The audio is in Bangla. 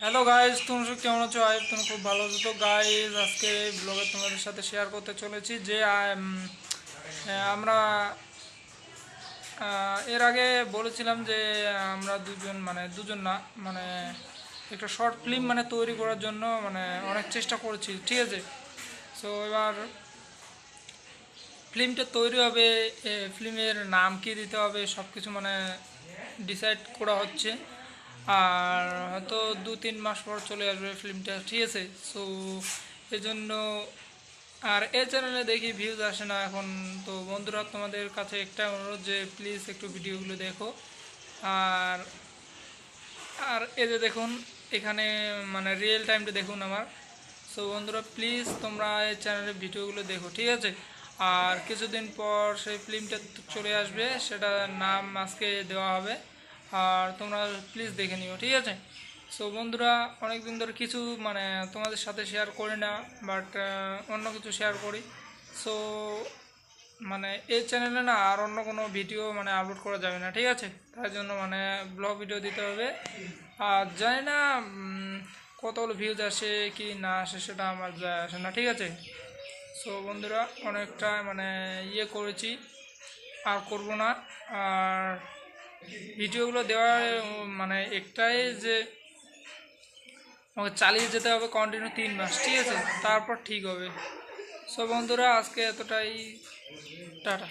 হ্যালো গাইজ তুমি কেমন আছো? আই তুমি খুব ভালো আছো। তো গাইজ আজকে ব্লগে তোমাদের সাথে শেয়ার করতে চলেছি যে আম, আমরা এর আগে বলেছিলাম যে আমরা দুজন মানে দুজন না মানে একটা শর্ট ফিল্ম মানে তৈরি করার জন্য মানে অনেক চেষ্টা করেছি ঠিক আছে? সো এবার ফিল্মটা তৈরি হবে ফিল্মের নাম কি দিতে হবে সব কিছু মানে ডিসাইড করা হচ্ছে। আর হয়তো দু তিন মাস পর চলে আসবে ফিল্মটা, ঠিক আছে? সো এই জন্য আর এই চ্যানেলে দেখি ভিউজ আসে না এখন। তো বন্ধুরা, তোমাদের কাছে একটা অনুরোধ যে প্লিজ একটু ভিডিওগুলো দেখো। আর আর এই যে দেখুন, এখানে মানে রিয়েল টাইমটা দেখুন আমার। সো বন্ধুরা প্লিজ তোমরা এই চ্যানেলের ভিডিওগুলো দেখো, ঠিক আছে? আর কিছুদিন পর সেই ফিল্মটা চলে আসবে সেটা নাম আজকে দেওয়া হবে। আর তোমরা প্লিজ দেখে নিও, ঠিক আছে? সো বন্ধুরা অনেক দিন ধরে কিছু মানে তোমাদের সাথে শেয়ার করি না বাট অন্য কিছু শেয়ার করি। সো মানে এই চ্যানেলে না আর অন্য কোনো ভিডিও মানে আপলোড করা যাবে না, ঠিক আছে? তার জন্য মানে ব্লগ ভিডিও দিতে হবে। আর জানি না কতগুলো ভিউজ আসে, কি না আসে, সেটা আমার যায় আসে না, ঠিক আছে? সো বন্ধুরা, অনেকটা মানে ইয়ে করেছি। আর করব না। আর ভিডিওগুলো দেওয়ার মানে একটাই যে আমাকে চালিয়ে যেতে হবে কন্টিনিউ তিন মাস, ঠিক আছে? তারপর ঠিক হবে। সব বন্ধুরা, আজকে এতটাই। টাটা।